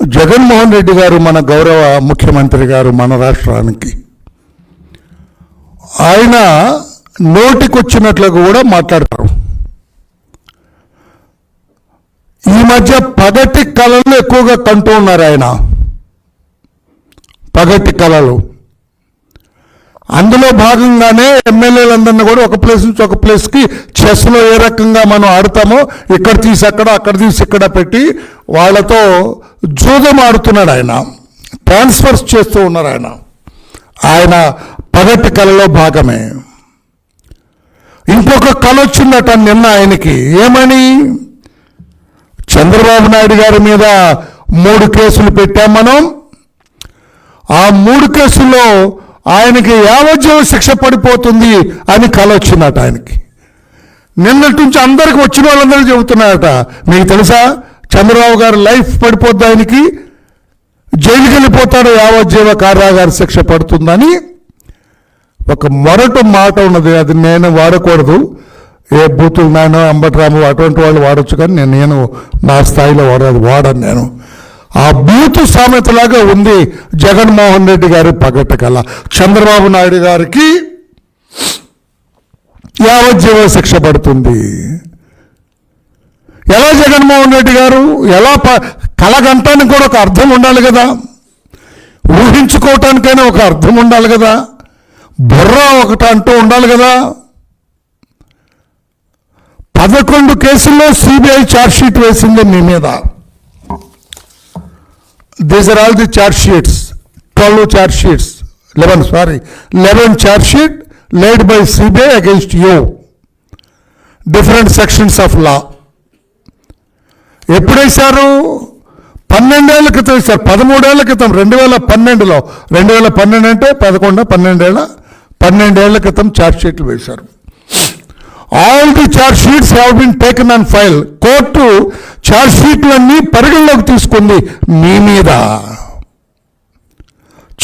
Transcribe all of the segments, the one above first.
జగన్మోహన్ రెడ్డి గారు మన గౌరవ ముఖ్యమంత్రి గారు మన రాష్ట్రానికి. ఆయన నోటికొచ్చినట్లుగా కూడా మాట్లాడతారు. ఈ మధ్య పగటి కళలు ఎక్కువగా కంటూ ఉన్నారు ఆయన. పగటి కళలు. అందులో భాగంగానే ఎమ్మెల్యేలందరినీ కూడా ఒక ప్లేస్ నుంచి ఒక ప్లేస్కి చెస్లో ఏ రకంగా మనం ఆడతామో ఇక్కడ తీసి అక్కడ అక్కడ తీసి ఇక్కడ పెట్టి వాళ్ళతో జూదం ఆడుతున్నాడు ఆయన. ట్రాన్స్ఫర్స్ చేస్తూ ఉన్నారు ఆయన. ఆయన పగటి కళలో భాగమే. ఇంకొక కళ వచ్చిందట నిన్న ఆయనకి. ఏమని? చంద్రబాబు నాయుడు గారి మీద మూడు కేసులు పెట్టాం మనం. ఆ మూడు కేసుల్లో ఆయనకి యావజ్జీవ శిక్ష పడిపోతుంది అని కల వచ్చిందట ఆయనకి. నిన్నటి నుంచి అందరికి వచ్చిన వాళ్ళందరూ చెబుతున్నారట మీకు తెలుసా? చంద్రబాబు గారి లైఫ్ పడిపోద్ది ఆయనకి. జైలుకి వెళ్ళిపోతాడు యావజ్జీవ కారాగార శిక్ష పడుతుందని. ఒక మొరటు మాట ఉన్నది అది నేను వాడకూడదు. ఏ బూతులు నాయన అంబటరాము అటువంటి వాళ్ళు వాడచ్చు కానీ నేను నేను నా స్థాయిలో వాడదు వాడను నేను. ఆ బూతు సామెతలాగా ఉంది జగన్మోహన్ రెడ్డి గారి పగట చంద్రబాబు నాయుడు గారికి యావజ్జీవ శిక్ష పడుతుంది. ఎలా జగన్మోహన్ రెడ్డి గారు? ఎలా ప- కలగంటానికి కూడా ఒక అర్థం ఉండాలి కదా? ఊహించుకోవటానికైనా ఒక అర్థం ఉండాలి కదా? బుర్ర ఒకటి అంటూ ఉండాలి కదా? పదకొండు కేసుల్లో సిబిఐ ఛార్జ్షీట్ వేసింది మీ మీద. These are all the charge sheets. Twelve charge sheets. Eleven sorry eleven charge sheet laid by CBI against you. Different sections of law ఎప్పుడేశారు? పన్నెండేళ్ళ క్రితం వేశారు పదమూడేళ్ళ క్రితం రెండు వేల పన్నెండులో. రెండు వేల పన్నెండు అంటే పదకొండు పన్నెండేళ్ళ పన్నెండేళ్ళ క్రితం ఛార్జ్ షీట్లు వేశారు. All the charge sheets have been taken on file court charge షీట్లన్నీ పరిగణలోకి తీసుకుంది మీ మీద.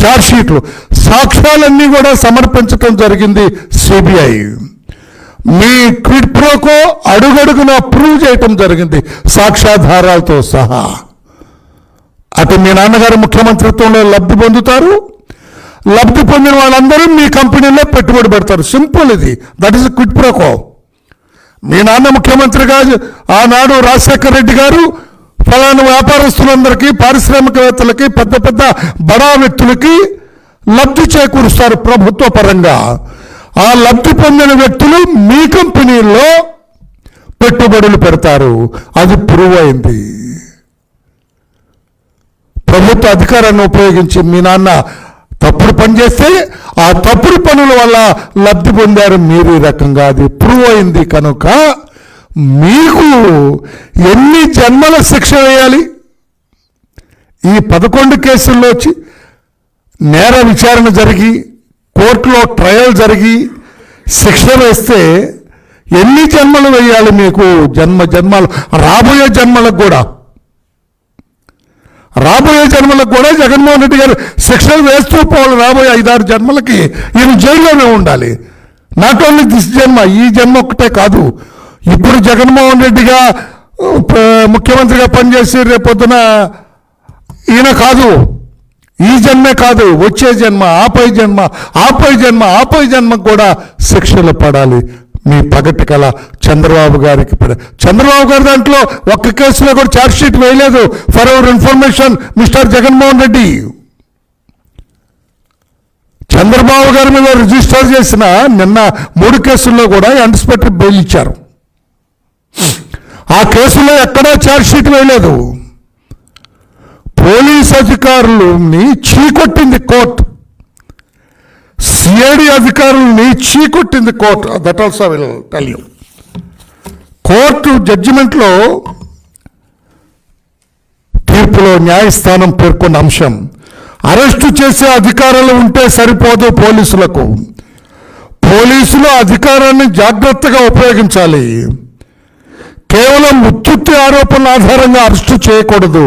ఛార్జ్ షీట్లు సాక్ష్యాలన్నీ కూడా సమర్పించడం జరిగింది సిబిఐ మీ క్విడ్ ప్రోకో అడుగడుగున ప్రూవ్ చేయటం జరిగింది. సాక్ష్యాధారాలతో సహా. అటు మీ నాన్నగారు ముఖ్యమంత్రిత్వంలో లబ్ధి పొందుతారు. లబ్ధి పొందిన వాళ్ళందరూ మీ కంపెనీలో పెట్టుబడి పెడతారు. సింపుల్ ఇది. That is quid pro quo మీ నాన్న ముఖ్యమంత్రిగా ఆనాడు రాజశేఖర రెడ్డి గారు ఫలానా వ్యాపారస్తులందరికీ పారిశ్రామికవేత్తలకి పెద్ద పెద్ద బడా వ్యక్తులకి లబ్ధి చేకూరుస్తారు ప్రభుత్వ పరంగా. ఆ లబ్ధి పొందిన వ్యక్తులు మీ కంపెనీల్లో పెట్టుబడులు పెడతారు. అది ప్రూవ్ అయింది. ప్రభుత్వ అధికారాన్ని ఉపయోగించి మీ నాన్న తప్పుడు పని చేస్తే ఆ తప్పుడు పనుల వల్ల లబ్ధి పొందారు. మీరు ఈ రకంగా అది ప్రూవ్ అయింది కనుక మీకు ఎన్ని జన్మల శిక్ష వేయాలి? ఈ పదకొండు కేసుల్లో వచ్చి నేర విచారణ జరిగి కోర్టులో ట్రయల్ జరిగి శిక్ష వేస్తే ఎన్ని జన్మలు వేయాలి మీకు? జన్మ జన్మలు రాబోయే జన్మలకు కూడా. రాబోయే జన్మలకు కూడా జగన్మోహన్ రెడ్డి గారు శిక్షలు వేస్తూ పోవాలి రాబోయే ఐదారు జన్మలకి. ఈయన జైల్లోనే ఉండాలి. నాట్ ఓన్లీ దిస్ జన్మ ఈ జన్మ ఒక్కటే కాదు. ఇప్పుడు జగన్మోహన్ రెడ్డిగా ముఖ్యమంత్రిగా పనిచేసి రేపొద్దున ఈయన కాదు. ఈ జన్మే కాదు వచ్చే జన్మ ఆపై జన్మ ఆపై జన్మ ఆపై జన్మకు కూడా శిక్షలు పడాలి. మీ పగటి కళ చంద్రబాబు గారికి పడ చంద్రబాబు గారి దాంట్లో ఒక్క కేసులో కూడా ఛార్జ్షీట్ వేయలేదు. For our information mister Jaganmohan Reddy. Chandrababu గారి మీద రిజిస్టర్ చేసిన నిన్న మూడు కేసుల్లో కూడా అన్స్పెక్టర్ బెయిల్ ఇచ్చారు. ఆ కేసులో ఎక్కడా ఛార్జ్షీట్ వేయలేదు. పోలీస్ అధికారులని చీకొట్టింది కోర్టు. సిఐడి అధికారులని చీకొట్టింది court. That also will tell you court జడ్జిమెంట్లో తీర్పులో న్యాయస్థానం పేర్కొన్న అంశం అరెస్టు చేసే అధికారాలు ఉంటే సరిపోదు పోలీసులకు. పోలీసులు అధికారాన్ని జాగ్రత్తగా ఉపయోగించాలి. కేవలం ఉత్తుత్తి ఆరోపణల ఆధారంగా అరెస్టు చేయకూడదు.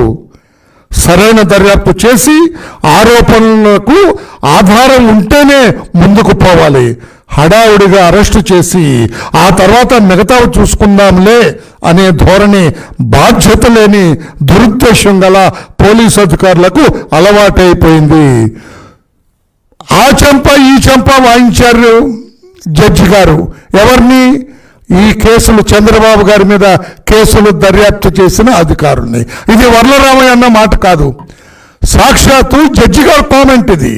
సరైన దర్యాప్తు చేసి ఆరోపణలకు ఆధారం ఉంటేనే ముందుకు పోవాలి. హడావుడిగా అరెస్టు చేసి ఆ తర్వాత మిగతా చూసుకుందాంలే అనే ధోరణి బాధ్యత లేని దురుద్దేశం గల పోలీసు అధికారులకు అలవాటైపోయింది. ఆ చెంప ఈ చెంప వాయించారు జడ్జి గారు. ఎవరిని? ఈ కేసులు చంద్రబాబు గారి మీద కేసులు దర్యాప్తు చేసిన అధికారుల్ని. ఇది వరలరామయ్య అన్న మాట కాదు. సాక్షాత్తు జడ్జి గారు కామెంట్ ఇది.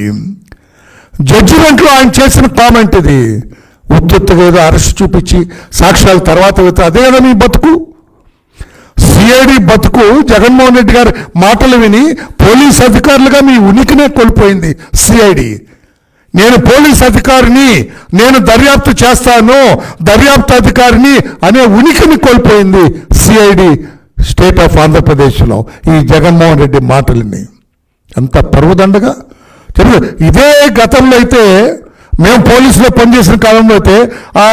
జడ్జిమెంట్లో ఆయన చేసిన కామెంట్ ఇది. ఉత్తుత్తుగా ఏదో అరెస్ట్ చూపించి సాక్ష్యాల తర్వాత వెళ్తే అదే కదా మీ బతుకు? సిఐడి బతుకు జగన్మోహన్ రెడ్డి గారి మాటలు విని పోలీస్ అధికారులుగా మీ ఉనికినే కోల్పోయింది సిఐడి నేను పోలీస్ అధికారిని నేను దర్యాప్తు చేస్తాను దర్యాప్తు అధికారిని అనే ఉనికిని కోల్పోయింది సిఐడి స్టేట్ ఆఫ్ ఆంధ్రప్రదేశ్లో ఈ జగన్మోహన్ రెడ్డి మాటలని. ఎంత పరువుదండగా. చెప్పు ఇదే గతంలో అయితే మేము పోలీసులో పనిచేసిన కాలంలో అయితే ఆ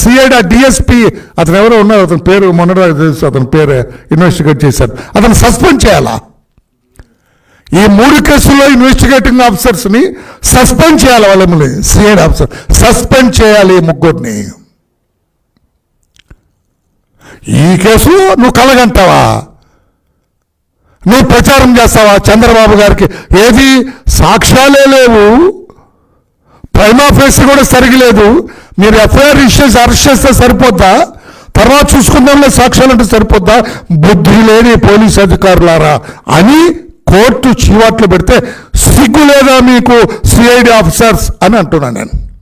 సిఐడి ఆ డిఎస్పి అతను ఎవరో ఉన్నారు అతని పేరు మొన్నటి తెలుసు అతని పేరు ఇన్వెస్టిగేట్ చేశారు. అతను సస్పెండ్ చేయాలా? ఈ మూడు కేసుల్లో ఇన్వెస్టిగేటింగ్ ఆఫీసర్స్ని సస్పెండ్ చేయాలి వాళ్ళని. సిఐడి ఆఫీసర్ సస్పెండ్ చేయాలి ముగ్గురిని. ఈ కేసు నువ్వు కలగంటావా? నువ్వు ప్రచారం చేస్తావా? చంద్రబాబు గారికి ఏది సాక్ష్యాలే లేవు. ప్రైమాఫేస్ కూడా సరిగలేదు. మీరు ఎఫ్ఐఆర్ ఇష్యూస్ అరెస్ట్ చేస్తే సరిపోద్దా? తర్వాత చూసుకుందాంలే సాక్ష్యాలు అంటే సరిపోద్దా? బుద్ధి లేని పోలీస్ అధికారులారా అని కోర్టు చీవాట్లు పెడితే సిగ్గు లేదా మీకు సిఐడి ఆఫీసర్స్ అని అంటున్నాను నేను.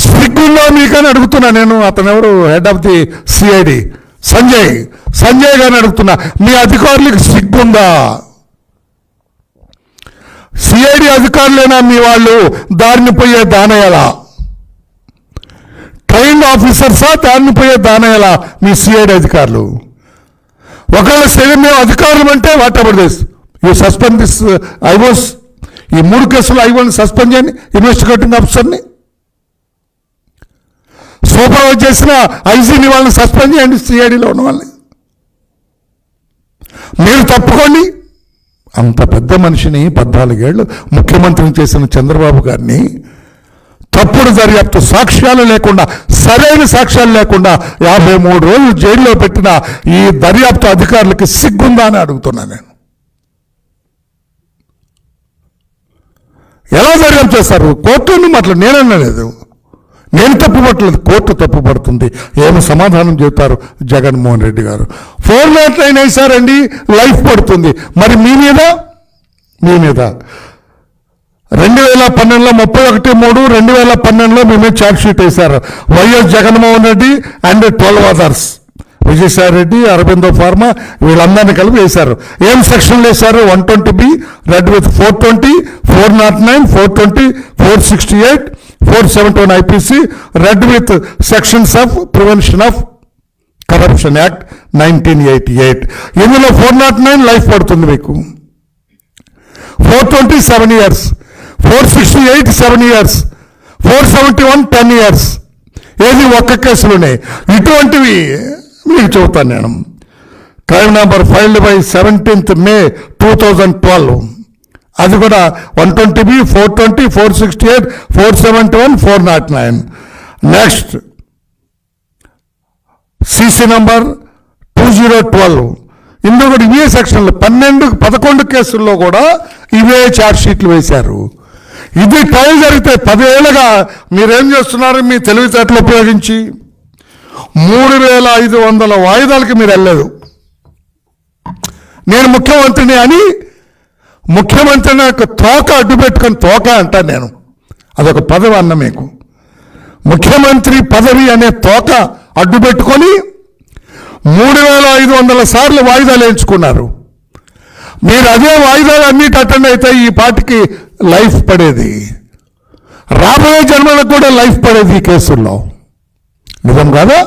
సిగ్గుందా మీకని అడుగుతున్నా నేను. అతను ఎవరు? Head of the CID Sanjay. Sanjay గారిని అడుగుతున్నా. మీ అధికారులకు సిగ్గుందా? సిఐడి అధికారులేనా మీ వాళ్ళు? దారిని పోయే దానయ్యలా? ట్రైన్డ్ ఆఫీసర్సా దారిని పోయే దానయ్యలా మీ సిఐడి అధికారులు? ఒకవేళ సరే మేము అధికారులు అంటే whatever this? You suspend this IOs ఈ మూడు కేసులు ఐవోని సస్పెండ్ చేయండి. ఇన్వెస్టిగేటింగ్ ఆఫీసర్ని సూపర్వైజ్ చేసిన ఐజీని వాళ్ళని సస్పెండ్ చేయండి సిఐడిలో ఉన్న వాళ్ళని. మీరు తప్పుకోండి. అంత పెద్ద మనిషిని పద్నాలుగేళ్ళు ముఖ్యమంత్రిని చేసిన చంద్రబాబు గారిని తప్పుడు దర్యాప్తు సాక్ష్యాలు లేకుండా సరైన సాక్ష్యాలు లేకుండా యాభై మూడు రోజులు జైల్లో పెట్టిన ఈ దర్యాప్తు అధికారులకి సిగ్గుందా అని అడుగుతున్నా నేను. ఎలా దర్యాప్తు చేస్తారు? కోర్టుని మాట్లాడు నేననలేదు నేను తప్పు పట్టలేదు. కోర్టు తప్పు పడుతుంది. ఏమి సమాధానం చెబుతారు Jaganmohan Reddy garu? Four not nine వేశారండి. లైఫ్ పడుతుంది. మరి మీ మీద? మీ మీద. రెండు వేల పన్నెండులో ముప్పై ఒకటి మూడు రెండు వేల పన్నెండులో మేమే మీద ఛార్జ్ షీట్ వేశారు. YS Jaganmohan Reddy and twelve others Vijayasai Reddy Aurobindo pharma వీళ్ళందరినీ కలిపి వేశారు. ఏం సెక్షన్లు వేశారు? One twenty B read with four twenty four not nine four twenty four sixty eight four seventy one IPC read with sections of prevention of corruption act nineteen eighty eight ఇందులో four not nine life పడుతుంది మీకు. Four twenty seven years four sixty eight seven years four seventy one ten years ఏది ఒక్క కేసులోనే. ఇటువంటివి మీకు చెబుతాను నేను. Crime number filed by seventeenth May two thousand twelve అది కూడా one twenty B four twenty four sixty eight four seventy one four not nine next CC number two zero twelve ఇందులో కూడా ఇవే సెక్షన్లు పన్నెండు పదకొండు కేసుల్లో కూడా ఇవే ఛార్జ్ షీట్లు వేశారు. ఇది పని జరిగితే పదేళ్ళగా మీరేం చేస్తున్నారు? మీ తెలివితేటలు ఉపయోగించి మూడు వేల ఐదు వందల వాయిదాలకి మీరు వెళ్ళలేదు. నేను ముఖ్యమంత్రిని అని ముఖ్యమంత్రి నాకు తోక అడ్డు పెట్టుకొని తోక అంటాను నేను. అదొక పదవి అన్న మీకు. ముఖ్యమంత్రి పదవి అనే తోక అడ్డు పెట్టుకొని మూడు వేల ఐదు వందల సార్లు వాయిదాలు వేయించుకున్నారు. మీరు అదే వాయిదాలు అన్నిటి అటెండ్ అయితే ఈ పార్టీకి లైఫ్ పడేది. రాబోయే జన్మలకు కూడా లైఫ్ పడేది ఈ కేసుల్లో. నిజం కాదా?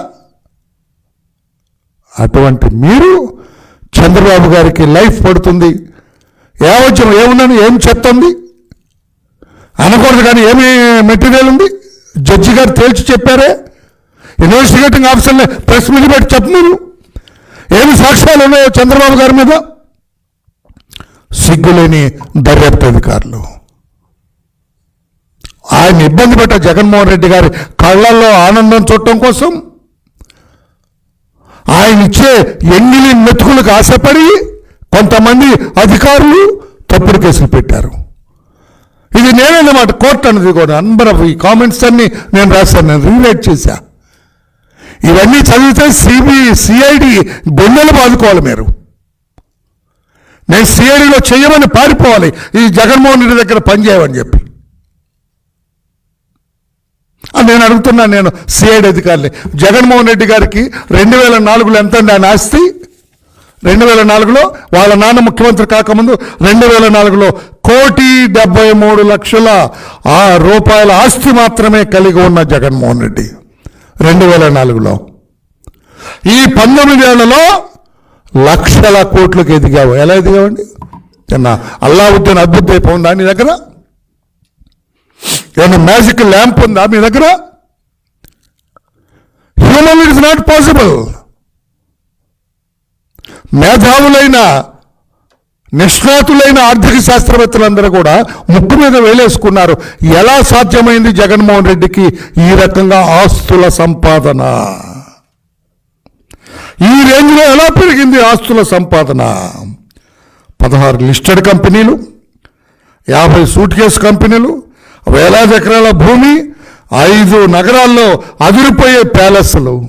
అటువంటి మీరు చంద్రబాబు గారికి లైఫ్ పడుతుంది. ఏమొచ్చిన ఏముందని ఏం చెప్తుంది? అనకూడదు కానీ ఏమి మెటీరియల్ ఉంది? జడ్జి గారు తేల్చి చెప్పారే? ఇన్వెస్టిగేటింగ్ ఆఫీసర్ని ప్రెస్ మీట్ పెట్టి చెప్పు మీరు. ఏమి సాక్ష్యాలు ఉన్నాయో చంద్రబాబు గారి మీద? సిగ్గులేని దర్యాప్తు అధికారులు. ఆయన ఇబ్బంది పెట్ట జగన్మోహన్ రెడ్డి గారి కళ్ళల్లో ఆనందం చూడటం కోసం ఆయన ఇచ్చే ఎంగిలి మెతుకులకు ఆశపడి కొంతమంది అధికారులు తప్పుడు కేసులు పెట్టారు. ఇది నేనన్నమాట కోర్టు అన్నది కూడా. నంబర్ ఆఫ్ ఈ కామెంట్స్ అన్ని నేను రాశాను నేను రీరైట్ చేశా. ఇవన్నీ చదివితే సిబి సిఐడి గుండెలు బాదుకోవాలి మీరు. నేను సిఐడిలో చేయమని పారిపోవాలి. ఈ జగన్మోహన్ రెడ్డి దగ్గర పనిచేయమని చెప్పి. నేను అడుగుతున్నాను నేను సిఐడి అధికారిని. జగన్మోహన్ రెడ్డి గారికి రెండు వేల నాలుగులో ఎంత ఉంది ఆయన ఆస్తి? రెండు వేల నాలుగులో వాళ్ళ నాన్న ముఖ్యమంత్రి కాకముందు రెండు వేల నాలుగులో కోటి డెబ్బై మూడు లక్షల ఆ రూపాయల ఆస్తి మాత్రమే కలిగి ఉన్న జగన్మోహన్ రెడ్డి రెండు వేల నాలుగులో. ఈ పంతొమ్మిది ఏళ్ళలో లక్షల కోట్లకు ఎదిగావు. ఎలా ఎదిగావండి? ఏమన్నా అల్లావుద్దీన్ అద్భుత దీపం ఉందా నీ దగ్గర? ఏమన్నా మ్యాజిక్ ల్యాంప్ ఉందా మీ దగ్గర? హ్యూమన్ ఇట్స్ నాట్ పాసిబుల్ మేధావులైన నిష్ణాతులైన ఆర్థిక శాస్త్రవేత్తలందరూ కూడా ముక్కు మీద వేలేసుకున్నారు. ఎలా సాధ్యమైంది జగన్మోహన్ రెడ్డికి ఈ రకంగా ఆస్తుల సంపాదన? ఈ రేంజ్లో ఎలా పెరిగింది ఆస్తుల సంపాదన? పదహారు లిస్టెడ్ కంపెనీలు యాభై సూట్ కేసు కంపెనీలు వేలాది ఎకరాల భూమి ఐదు నగరాల్లో అదిరిపోయే ప్యాలెస్లు.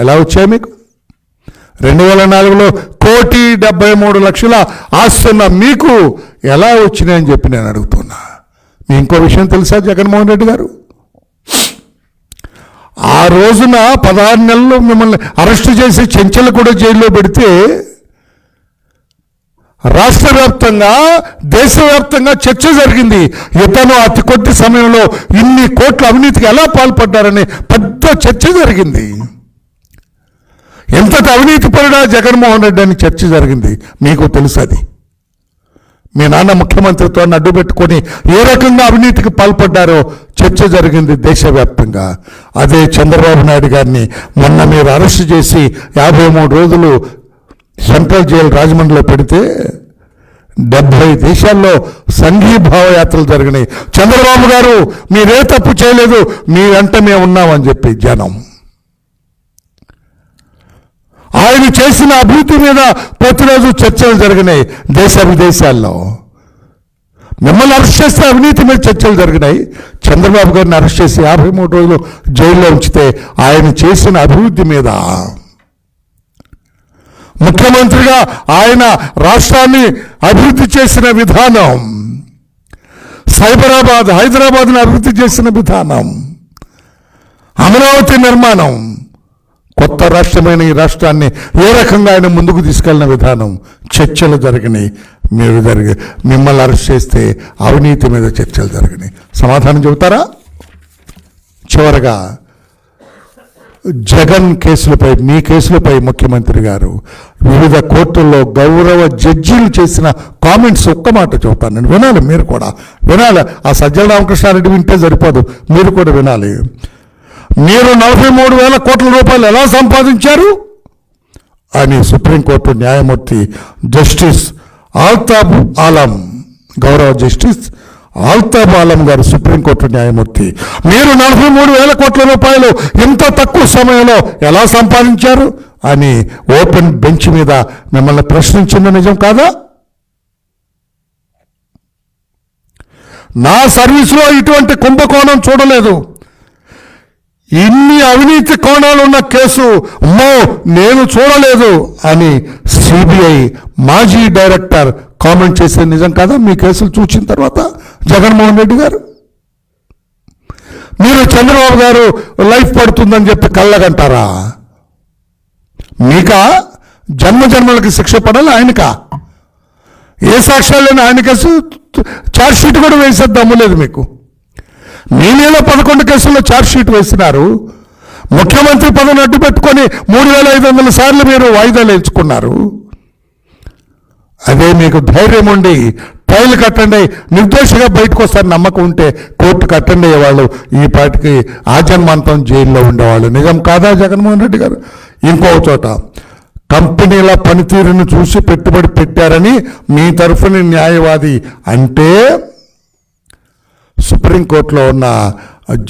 ఎలా వచ్చాయి మీకు? రెండు వేల నాలుగులో కోటి డెబ్బై మూడు లక్షల ఆస్తున్న మీకు ఎలా వచ్చినాయని చెప్పి నేను అడుగుతున్నా. మీ ఇంకో విషయం తెలుసా జగన్మోహన్ రెడ్డి గారు? ఆ రోజున పదహారు నెలలు మిమ్మల్ని అరెస్ట్ చేసి చెంచలు కూడా జైల్లో పెడితే రాష్ట్ర వ్యాప్తంగా దేశవ్యాప్తంగా చర్చ జరిగింది. ఇతను అతి కొద్ది సమయంలో ఇన్ని కోట్ల అవినీతికి ఎలా పాల్పడ్డారని పెద్ద చర్చ జరిగింది. ఎంతటి అవినీతి పరుడా జగన్మోహన్ రెడ్డి అని చర్చ జరిగింది. మీకు తెలుసు అది. మీ నాన్న ముఖ్యమంత్రితో అడ్డు పెట్టుకొని ఏ రకంగా అవినీతికి పాల్పడ్డారో చర్చ జరిగింది దేశవ్యాప్తంగా. అదే చంద్రబాబు నాయుడు గారిని మొన్న మీరు అరెస్ట్ చేసి యాభై మూడు రోజులు సెంట్రల్ జైలు రాజమండ్రిలో పెడితే డెబ్బై దేశాల్లో సంఘీభావ యాత్రలు జరిగినాయి. చంద్రబాబు గారు మీరే తప్పు చేయలేదు మీ వెంట మేము ఉన్నామని చెప్పి జనం. ఆయన చేసిన అభివృద్ధి మీద ప్రతిరోజు చర్చలు జరిగినాయి దేశ విదేశాల్లో. మిమ్మల్ని అరెస్ట్ చేస్తే అవినీతి మీద చర్చలు జరిగినాయి. చంద్రబాబు గారిని అరెస్ట్ చేసి యాభై మూడు రోజులు జైల్లో ఉంచితే ఆయన చేసిన అభివృద్ధి మీద. ముఖ్యమంత్రిగా ఆయన రాష్ట్రాన్ని అభివృద్ధి చేసిన విధానం. సైబరాబాద్ హైదరాబాద్ని అభివృద్ధి చేసిన విధానం. అమరావతి నిర్మాణం. కొత్త రాష్ట్రమైన ఈ రాష్ట్రాన్ని ఏ రకంగా ఆయన ముందుకు తీసుకెళ్ళిన విధానం చర్చలు జరిగినాయి మీరు జరిగి మిమ్మల్ని అరెస్ట్ చేస్తే అవినీతి మీద చర్చలు జరిగినాయి సమాధానం చెబుతారా? చివరగా జగన్ కేసులపై మీ కేసులపై ముఖ్యమంత్రి గారు వివిధ కోర్టుల్లో గౌరవ జడ్జీలు చేసిన కామెంట్స్ ఒక్క మాట చెబుతాను. నేను వినాలి మీరు కూడా. వినాలి. ఆ సజ్జల రామకృష్ణారెడ్డి వింటే సరిపోదు. మీరు కూడా వినాలి. మీరు నలభై మూడు వేల కోట్ల రూపాయలు ఎలా సంపాదించారు? అని సుప్రీంకోర్టు న్యాయమూర్తి జస్టిస్ ఆల్తాబ్ ఆలం గౌరవ జస్టిస్ ఆల్తాబ్ ఆలం గారు సుప్రీంకోర్టు న్యాయమూర్తి మీరు నలభై మూడు వేల కోట్ల రూపాయలు ఇంత తక్కువ సమయంలో ఎలా సంపాదించారు? అని ఓపెన్ బెంచ్ మీద మిమ్మల్ని ప్రశ్నించింది నిజం కాదా? నా సర్వీసులో ఇటువంటి కుంభకోణం చూడలేదు. ఇన్ని అవినీతి కోణాలు ఉన్న కేసు అమ్మో నేను చూడలేదు అని సిబిఐ మాజీ డైరెక్టర్ కామెంట్ చేసే నిజం కదా? మీ కేసులు చూసిన తర్వాత జగన్మోహన్ రెడ్డి గారు. మీరు చంద్రబాబు గారు లైఫ్ పడుతుందని చెప్పి కళ్ళగంటారా? మీకా? జన్మ జన్మలకి శిక్ష పడాలి ఆయనకా? ఏ సాక్ష్యాలు లేని ఆయన కేసు ఛార్జ్ షీట్ కూడా వేసేది దమ్ములేదు మీకు. మీ నెల పదకొండు కేసుల్లో ఛార్జ్ షీట్ వేసినారు? ముఖ్యమంత్రి పదవిని అడ్డు పెట్టుకొని మూడు వేల ఐదు వందల సార్లు మీరు వాయిదాలు ఎంచుకున్నారు అదే మీకు ధైర్యం ఉండి ట్రైల్ కట్టండి నిర్దోషిగా బయటకు వస్తారు నమ్మకం ఉంటే కోర్టు కట్టండి వాళ్ళు. ఈ పాటికి ఆజన్మాంతం జైల్లో ఉండేవాళ్ళు. నిజం కాదా జగన్మోహన్ రెడ్డి గారు? ఇంకో చోట కంపెనీల పనితీరును చూసి పెట్టుబడి పెట్టారని మీ తరఫున న్యాయవాది అంటే సుప్రీంకోర్టులో ఉన్న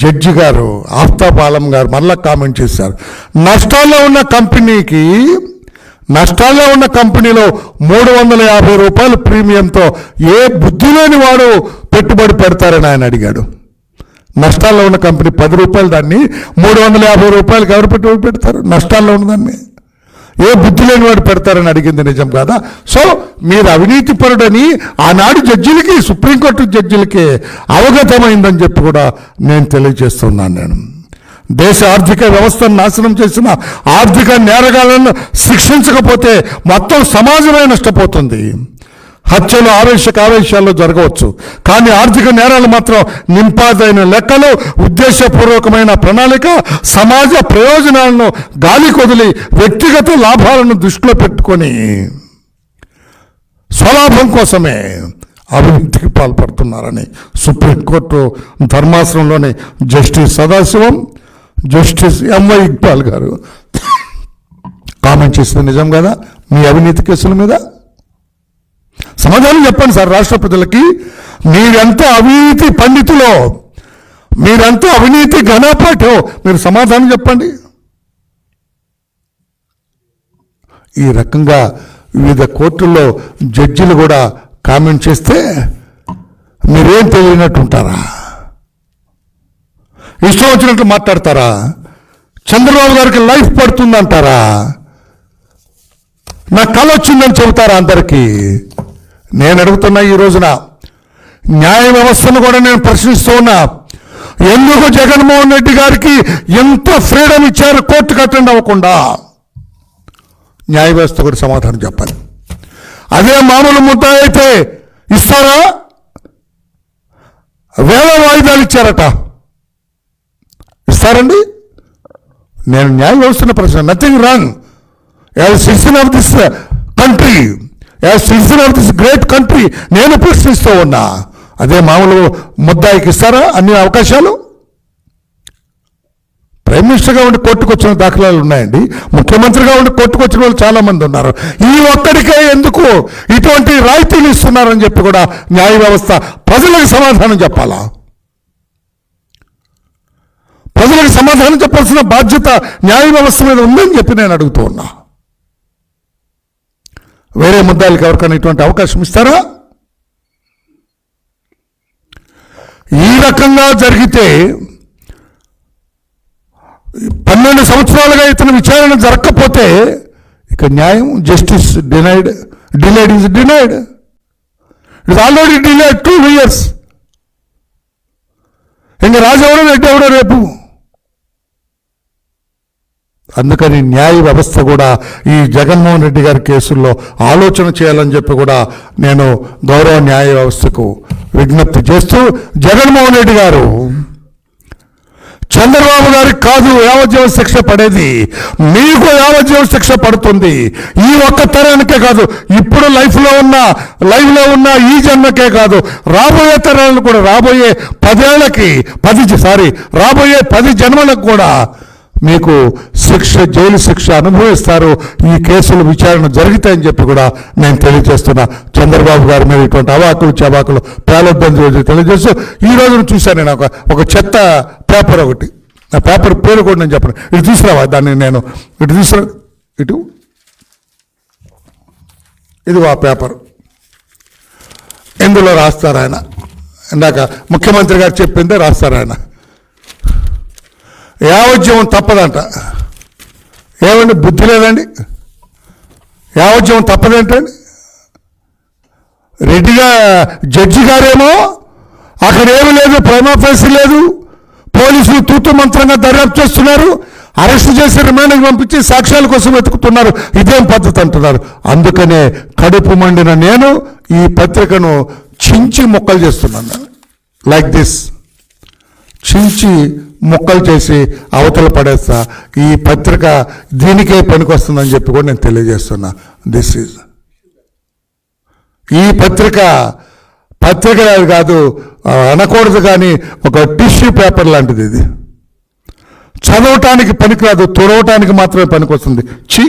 జడ్జి గారు ఆఫ్తాబ్ ఆలం గారు మళ్ళా కామెంట్ చేశారు. నష్టాల్లో ఉన్న కంపెనీకి నష్టాల్లో ఉన్న కంపెనీలో మూడు వందల యాభై రూపాయలు ప్రీమియంతో ఏ బుద్ధి లేని వాడు పెట్టుబడి పెడతారని ఆయన అడిగాడు. నష్టాల్లో ఉన్న కంపెనీ పది రూపాయలు దాన్ని మూడు వందల యాభై రూపాయలకి ఎవరు పెట్టుబడి పెడతారు? నష్టాల్లో ఉన్నదాన్ని ఏ బుద్ధి లేని వాడు పెడతారని అడిగింది నిజం కాదా? సో మీరు అవినీతి పరుడని ఆనాడు జడ్జిలకి సుప్రీంకోర్టు జడ్జిలకి అవగతమైందని చెప్పి కూడా నేను తెలియజేస్తున్నాను నేను. దేశ ఆర్థిక వ్యవస్థను నాశనం చేసిన ఆర్థిక నేరగాలను శిక్షించకపోతే మొత్తం సమాజమే నష్టపోతుంది. హత్యలు ఆవేశక ఆవేశాల్లో జరగవచ్చు. కానీ ఆర్థిక నేరాలు మాత్రం నింపాదైన లెక్కలు ఉద్దేశపూర్వకమైన ప్రణాళిక సమాజ ప్రయోజనాలను గాలి కొదిలి వ్యక్తిగత లాభాలను దృష్టిలో పెట్టుకొని స్వలాభం కోసమే అవినీతికి పాల్పడుతున్నారని supreme court ధర్మాసనంలోని justice Sadasivam justice MY Iqbal garu comment చేసింది నిజం కదా? మీ అవినీతి కేసుల మీద? సమాధానం చెప్పండి సార్ రాష్ట్ర ప్రజలకి. మీరెంత అవినీతి పండితులో మీరెంత అవినీతి ఘనపాఠో మీరు సమాధానం చెప్పండి. ఈ రకంగా వివిధ కోర్టుల్లో జడ్జిలు కూడా కామెంట్ చేస్తే మీరేం తెలియనట్టు ఉంటారా? ఇష్టం వచ్చినట్లు మాట్లాడతారా? చంద్రబాబు గారికి లైఫ్ పడుతుందంటారా? నా కళ వచ్చిందని చెబుతారా అందరికీ? నేను అడుగుతున్నా ఈ రోజున న్యాయ వ్యవస్థను కూడా నేను ప్రశ్నిస్తూ ఉన్నా. ఎందుకు జగన్మోహన్ రెడ్డి గారికి ఎంత ఫ్రీడమ్ ఇచ్చారు కోర్టు అటెండ్ అవ్వకుండా? న్యాయ వ్యవస్థ కూడా సమాధానం చెప్పాలి. అదే మామూలు ముద్ద అయితే ఇస్తారా? వేల వాయిదాలు ఇచ్చారట. ఇస్తారండి? నేను న్యాయ వ్యవస్థను ప్రశ్న nothing wrong as citizen of this country as citizen of this great country నేను ప్రశ్నిస్తూ ఉన్నా. అదే మామూలు ముద్దాయికి ఇస్తారా? అన్ని అవకాశాలు? ప్రైమ్ మినిస్టర్గా ఉండి కొట్టుకొచ్చిన దాఖలాలు ఉన్నాయండి. ముఖ్యమంత్రిగా ఉండి కోర్టుకొచ్చిన వాళ్ళు చాలామంది ఉన్నారు. ఈ ఒక్కడికే ఎందుకు ఇటువంటి రాయితీలు ఇస్తున్నారని చెప్పి కూడా న్యాయ వ్యవస్థ ప్రజలకు సమాధానం చెప్పాలా? ప్రజలకు సమాధానం చెప్పాల్సిన బాధ్యత న్యాయ వ్యవస్థ మీద ఉందని చెప్పి నేను అడుగుతూ ఉన్నా. వేరే ముద్దాలకు ఎవరికైనా ఇటువంటి అవకాశం ఇస్తారా? ఈ రకంగా జరిగితే పన్నెండు సంవత్సరాలుగా ఇతను విచారణ జరగకపోతే ఇక న్యాయం justice denied delayed is denied it already denied two years ఇంకా రాజెవడో రెడ్డి ఎవడో రేపు అందుకని న్యాయ వ్యవస్థ కూడా ఈ జగన్మోహన్ రెడ్డి గారి కేసుల్లో ఆలోచన చేయాలని చెప్పి కూడా నేను గౌరవ న్యాయ వ్యవస్థకు విజ్ఞప్తి చేస్తూ జగన్మోహన్ రెడ్డి గారు చంద్రబాబు గారికి కాదు యావజ్జీవ శిక్ష పడేది. మీకు యావజ్జీవ శిక్ష పడుతుంది. ఈ ఒక్క తరానికే కాదు ఇప్పుడు లైఫ్లో ఉన్న లైఫ్లో ఉన్న ఈ జన్మకే కాదు రాబోయే తరాలను కూడా రాబోయే పదేళ్ళకి పది సారీ రాబోయే పది జన్మలకు కూడా మీకు శిక్ష జైలు శిక్ష అనుభవిస్తారు. ఈ కేసులు విచారణ జరుగుతాయని చెప్పి కూడా నేను తెలియజేస్తున్నా. చంద్రబాబు గారి మీద ఇటువంటి అవాకులు చవాకులు పేలొద్దని రోజు తెలియజేస్తూ ఈ రోజున చూశాను నేను ఒక ఒక చెత్త పేపర్ ఒకటి. ఆ పేపర్ పేరు కూడా నేను చెప్పను. ఇటు తీసుకురావా దాన్ని నేను? ఇటు తీసుకురా ఇటు. ఇది ఆ పేపర్. ఇందులో రాస్తారు ఆయన? ఇందాక ముఖ్యమంత్రి గారు చెప్పిందే రాస్తారు ఆయన. యావజ్యం తప్పదంట. ఏమండి బుద్ధి లేదండి? యావజ్యం తప్పదేంటండి? రెడ్డిగా జడ్జి గారేమో అక్కడ ఏమీ లేదు ప్రైమాఫేసి లేదు పోలీసులు తూతు మంత్రంగా దర్యాప్తు చేస్తున్నారు అరెస్ట్ చేసి రిమాండ్కి పంపించి సాక్ష్యాల కోసం వెతుకుతున్నారు ఇదేం పద్ధతి అంటున్నారు. అందుకనే కడుపు మండిన నేను ఈ పత్రికను చించి మొక్కలు చేస్తున్నాను. Like this. చించి ముక్కలు చేసి అవతల పడేస్తా. ఈ పత్రిక దీనికే పనికొస్తుందని చెప్పి కూడా నేను తెలియజేస్తున్నా. దిస్ ఈజ్ ఈ పత్రిక పత్రిక కాదు అనకూడదు కానీ ఒక టిష్యూ పేపర్ లాంటిది ఇది. చదవటానికి పనికిరాదు తుడవటానికి మాత్రమే పనికొస్తుంది. చీ